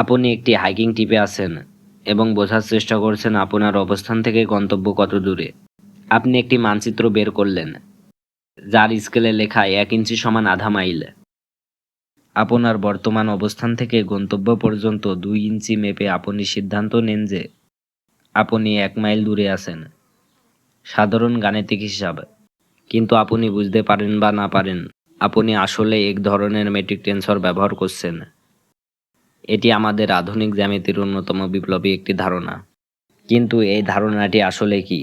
আপনি একটি হাইকিং টিপে আছেন এবং বোঝার চেষ্টা করছেন আপনার অবস্থান থেকে গন্তব্য কত দূরে। আপনি একটি মানচিত্র বের করলেন, যার স্কেলে লেখা এক ইঞ্চি সমান আধা মাইল। আপনার বর্তমান অবস্থান থেকে গন্তব্য পর্যন্ত দুই ইঞ্চি মেপে আপনি সিদ্ধান্ত নেন যে আপনি এক মাইল দূরে আছেন। সাধারণ গাণিতিক হিসাব। কিন্তু আপনি বুঝতে পারেন বা না পারেন, আপনি আসলে এক ধরনের মেট্রিক টেন্সর ব্যবহার করছেন। এটি আমাদের আধুনিক জ্যামিতির অন্যতম বিপ্লবী একটি ধারণা। কিন্তু এই ধারণাটি আসলে কি?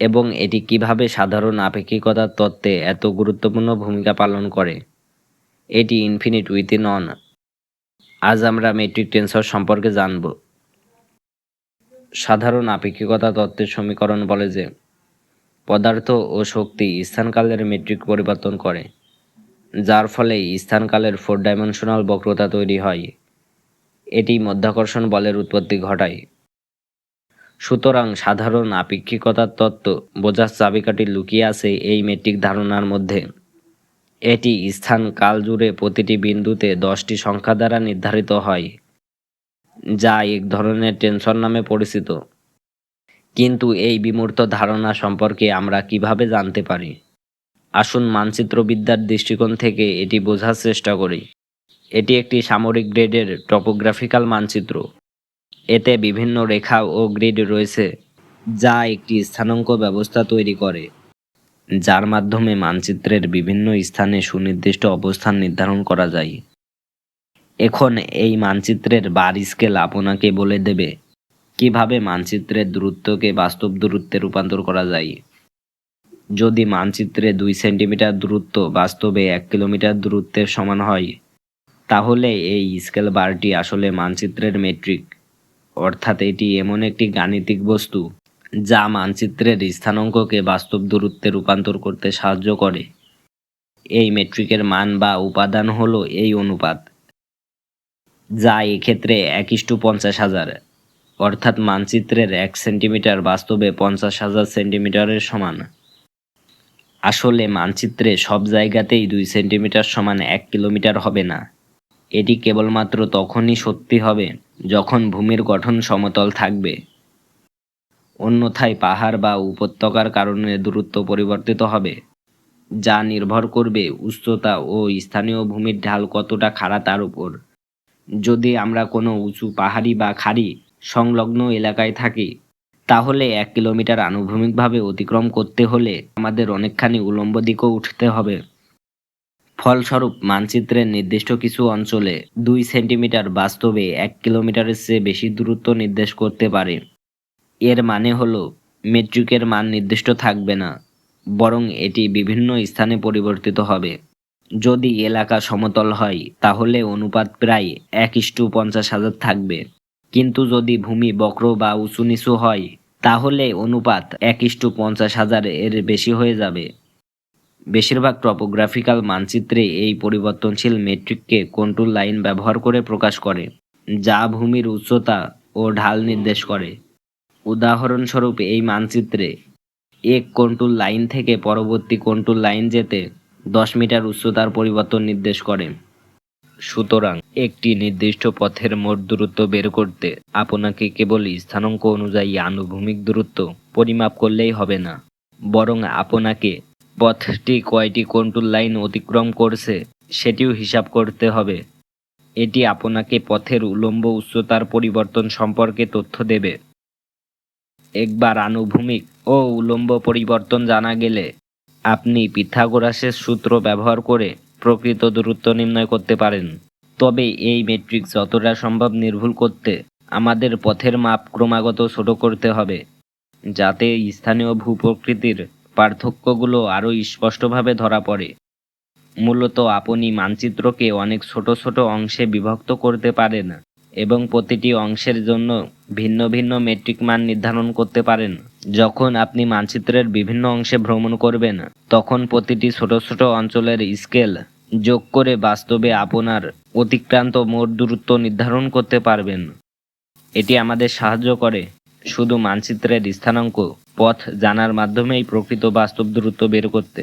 এবং এটি কীভাবে সাধারণ আপেক্ষিকতার তত্ত্বে এত গুরুত্বপূর্ণ ভূমিকা পালন করে? এটি ইনফিনিট উইথ ইন অন আজ আমরা মেট্রিক টেন্সর সম্পর্কে জানব। সাধারণ আপেক্ষিকতা তত্ত্বের সমীকরণ বলে যে, পদার্থ ও শক্তি স্থানকালের মেট্রিক পরিবর্তন করে, যার ফলে স্থানকালের ফোর ডাইমেনশনাল বক্রতা তৈরি হয়। এটি মধ্যাকর্ষণ বলের উৎপত্তি ঘটায়। সুতরাং সাধারণ আপেক্ষিকতার তত্ত্ব বোঝার চাবিকাঠি লুকিয়ে আছে এই মেট্রিক ধারণার মধ্যে। এটি স্থান কাল জুড়ে প্রতিটি বিন্দুতে দশটি সংখ্যা দ্বারা নির্ধারিত হয়, যা এক ধরনের টেনশন নামে পরিচিত। কিন্তু এই বিমূর্ত ধারণা সম্পর্কে আমরা কীভাবে জানতে পারি? আসুন মানচিত্রবিদ্যার দৃষ্টিকোণ থেকে এটি বোঝার চেষ্টা করি। এটি একটি সামরিক গ্রেডের টপোগ্রাফিক্যাল মানচিত্র। এতে বিভিন্ন রেখা ও গ্রিড রয়েছে, যা একটি স্থানাঙ্ক ব্যবস্থা তৈরি করে, যার মাধ্যমে মানচিত্রের বিভিন্ন স্থানে সুনির্দিষ্ট অবস্থান নির্ধারণ করা যায়। এখন এই মানচিত্রের বার স্কেল আপনাকে বলে দেবে কীভাবে মানচিত্রের দূরত্বকে বাস্তব দূরত্বে রূপান্তর করা যায়। যদি মানচিত্রে দুই সেন্টিমিটার দূরত্ব বাস্তবে এক কিলোমিটার দূরত্বের সমান হয় তাহলে এই স্কেল বারটি আসলে মানচিত্রের মেট্রিক। অর্থাৎ এটি এমন একটি গাণিতিক বস্তু, যা মানচিত্রের স্থানাঙ্ককে বাস্তব দূরত্বে রূপান্তর করতে সাহায্য করে। এই মেট্রিকের মান বা উপাদান হলো এই অনুপাত, যা এক্ষেত্রে এক ইস্টু পঞ্চাশ হাজার, অর্থাৎ মানচিত্রের এক সেন্টিমিটার বাস্তবে পঞ্চাশ হাজার সেন্টিমিটারের সমান। আসলে মানচিত্রে সব জায়গাতেই দুই সেন্টিমিটার সমান এক কিলোমিটার হবে না। এটি কেবলমাত্র তখনই সত্যি হবে যখন ভূমির গঠন সমতল থাকবে। অন্যথায় পাহাড় বা উপত্যকার কারণে দূরত্ব পরিবর্তিত হবে, যা নির্ভর করবে উচ্চতা ও স্থানীয় ভূমির ঢাল কতটা খাড়া তার উপর। যদি আমরা কোনো উঁচু পাহাড়ি বা খাড়ি সংলগ্ন এলাকায় থাকি, তাহলে এক কিলোমিটার আনুভূমিকভাবে অতিক্রম করতে হলে আমাদের অনেকখানি উলম্ব দিকেও উঠতে হবে। ফলস্বরূপ মানচিত্রের নির্দিষ্ট কিছু অঞ্চলে দুই সেন্টিমিটার বাস্তবে এক কিলোমিটারের চেয়ে বেশি দূরত্ব নির্দেশ করতে পারে। এর মানে হলো, মেট্রিকের মান নির্দিষ্ট থাকবে না, বরং এটি বিভিন্ন স্থানে পরিবর্তিত হবে। যদি এলাকা সমতল হয়, তাহলে অনুপাত প্রায় এক ইস্টু পঞ্চাশ হাজার থাকবে। কিন্তু যদি ভূমি বক্র বা উঁচু নিচু হয়, তাহলে অনুপাত এক ইস্টু পঞ্চাশ হাজার এর বেশি হয়ে যাবে। বেশিরভাগ টপোগ্রাফিক্যাল মানচিত্রে এই পরিবর্তনশীল মেট্রিককে কন্ট্রোল লাইন ব্যবহার করে প্রকাশ করে, যা ভূমির উচ্চতা ও ঢাল নির্দেশ করে। উদাহরণস্বরূপ, এই মানচিত্রে এক কন্ট্রোল লাইন থেকে পরবর্তী কন্ট্রোল লাইন যেতে দশ মিটার উচ্চতার পরিবর্তন নির্দেশ করে। সুতরাং, একটি নির্দিষ্ট পথের মোট দূরত্ব বের করতে আপনাকে কেবল স্থানাঙ্ক অনুযায়ী আনুভূমিক দূরত্ব পরিমাপ করলেই হবে না, বরং আপনাকে পথটি কয়টি কন্ট্রোল লাইন অতিক্রম করছে সেটিও হিসাব করতে হবে। এটি আপনাকে পথের উলম্ব উচ্চতার পরিবর্তন সম্পর্কে তথ্য দেবে। একবার আনুভূমিক ও উলম্ব পরিবর্তন জানা গেলে আপনি পিথাগোরাসের সূত্র ব্যবহার করে প্রকৃত দূরত্ব নির্ণয় করতে পারেন। তবে এই মেট্রিক যতটা সম্ভব নির্ভুল করতে আমাদের পথের মাপ ক্রমাগত ছোট করতে হবে, যাতে স্থানীয় ভূপ্রকৃতির পার্থক্যগুলো আরও স্পষ্টভাবে ধরা পড়ে। মূলত আপনি মানচিত্রকে অনেক ছোট ছোট অংশে বিভক্ত করতে পারেন এবং প্রতিটি অংশের জন্য ভিন্ন ভিন্ন মেট্রিক মান নির্ধারণ করতে পারেন। যখন আপনি মানচিত্রের বিভিন্ন অংশে ভ্রমণ করবেন, তখন প্রতিটি ছোট ছোট অঞ্চলের স্কেল যোগ করে বাস্তবে আপনার অতিক্রান্ত মোট দূরত্ব নির্ধারণ করতে পারবেন। এটি আমাদের সাহায্য করে। শুধু মানচিত্রের স্থানাঙ্ক পথ জানার মাধ্যমেই প্রকৃত বাস্তব দূরত্ব বের করতে।